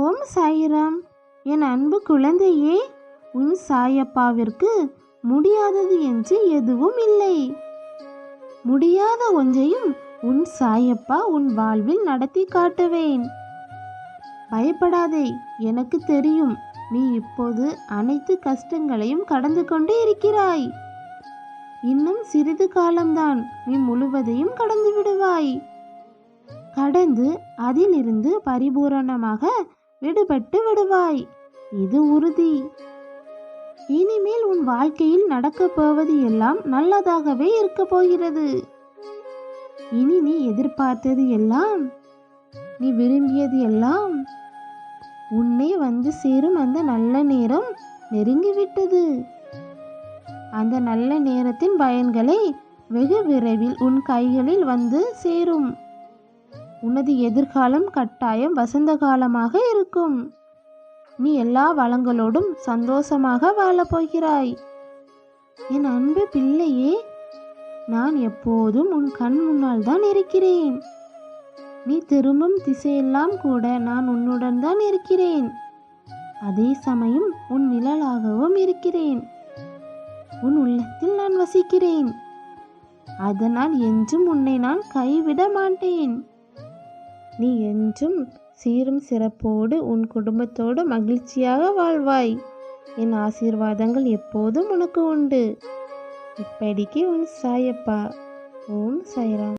ஓம் சாயிராம். என் அன்பு குழந்தையே உன் சாயப்பாவிற்கு முடியாதது என்று எதுவும் இல்லை. முடியாத ஒன்றையும் உன் சாயப்பா உன் வாழ்வில் நடத்தி காட்டுவேன். பயப்படாதே எனக்கு தெரியும் நீ இப்போது அனைத்து கஷ்டங்களையும் கடந்து கொண்டு இருக்கிறாய். இன்னும் சிறிது காலம்தான் நீ முழுவதையும் கடந்து விடுவாய். கடந்து அதிலிருந்து பரிபூரணமாக விடுபட்டு விடுவாய். இது உறுதி. இனிமேல் உன் வாழ்க்கையில் நடக்கப் போவது எல்லாம் நல்லதாகவே இருக்க போகிறது. இனி நீ எதிர்பார்த்தது எல்லாம் நீ விரும்பியது எல்லாம் உன்னை வந்து சேரும் அந்த நல்ல நேரம் நெருங்கிவிட்டது. அந்த நல்ல நேரத்தின் பயன்களை வெகு விரைவில் உன் கைகளில் வந்து சேரும். உனது எதிர்காலம் கட்டாயம் வசந்த காலமாக இருக்கும். நீ எல்லா வளங்களோடும் சந்தோஷமாக வாழப் போகிறாய். என் அன்பு பிள்ளையே நான் எப்போதும் உன் கண் முன்னால் தான் இருக்கிறேன். நீ திரும்பும் திசையெல்லாம் கூட நான் உன்னுடன் தான் இருக்கிறேன். அதே சமயம் உன் நிழலாகவும் இருக்கிறேன். உன் உள்ளத்தில் நான் வசிக்கிறேன். அதனால் என்றும் உன்னை நான் கைவிட மாட்டேன். நீ என்றும் சீரும் சிறப்போடு உன் குடும்பத்தோடு மகிழ்ச்சியாக வாழ்வாய். என் ஆசீர்வாதங்கள் எப்போதும் உனக்கு உண்டு. இப்படிக்கு உன் சாயப்பா. ஓம் சாய்ராம்.